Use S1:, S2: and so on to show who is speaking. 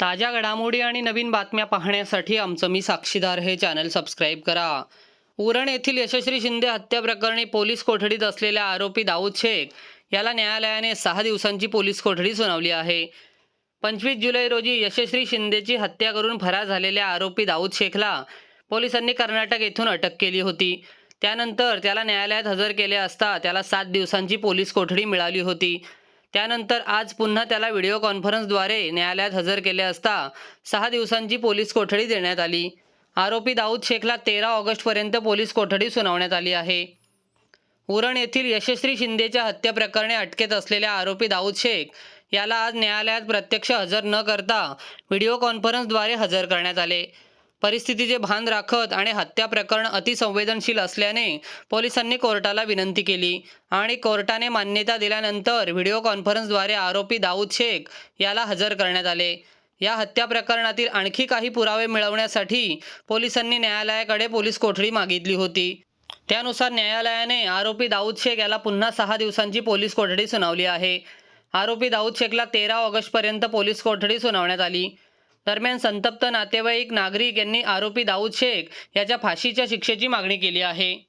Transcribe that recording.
S1: ताज्या घडामोडी आणि नवीन बातम्या पाहण्यासाठी आमचं मी साक्षीदार हे चॅनल सबस्क्राईब करा. उरण येथील यशस्वी शिंदे हत्या प्रकरणी पोलीस कोठडीत असलेल्या आरोपी दाऊद शेख याला न्यायालयाने सहा दिवसांची पोलीस कोठडी सुनावली आहे. पंचवीस जुलै रोजी यशस्वी शिंदेची हत्या करून फरार झालेल्या आरोपी दाऊद शेखला पोलिसांनी कर्नाटक येथून अटक केली होती. त्यानंतर त्याला न्यायालयात हजर केले असता त्याला सात दिवसांची पोलीस कोठडी मिळाली होती. त्यानंतर आज पुन्हा त्याला व्हिडिओ कॉन्फरन्सद्वारे न्यायालयात हजर केले असता सहा दिवसांची पोलीस कोठडी देण्यात आली. आरोपी दाऊद शेखला तेरा ऑगस्टपर्यंत पोलीस कोठडी सुनावण्यात आली आहे. उरण येथील यशस्वी शिंदेच्या हत्येप्रकरणी अटकेत असलेल्या आरोपी दाऊद शेख याला आज न्यायालयात प्रत्यक्ष हजर न करता व्हिडिओ कॉन्फरन्सद्वारे हजर करण्यात आले. परिस्थितीचे भान राखत आणि हत्या प्रकरण अतिसंवेदनशील असल्याने पोलिसांनी कोर्टाला विनंती केली. आणि कोर्टाने मान्यता दिल्यानंतर व्हिडिओ कॉन्फरन्सद्वारे आरोपी दाऊद शेख याला हजर करण्यात आले. या हत्या प्रकरणातील आणखी काही पुरावे मिळवण्यासाठी पोलिसांनी न्यायालयाकडे पोलीस कोठडी मागितली होती. त्यानुसार न्यायालयाने आरोपी दाऊद शेख याला पुन्हा सहा दिवसांची पोलीस कोठडी सुनावली आहे. आरोपी दाऊद शेखला तेरा ऑगस्टपर्यंत पोलीस कोठडी सुनावण्यात आली. दरम्यान संतप्त नातेवाईक नागरिक यांनी आरोपी दाऊद शेख याच्या फाशीच्या शिक्षेची मागणी केली आहे.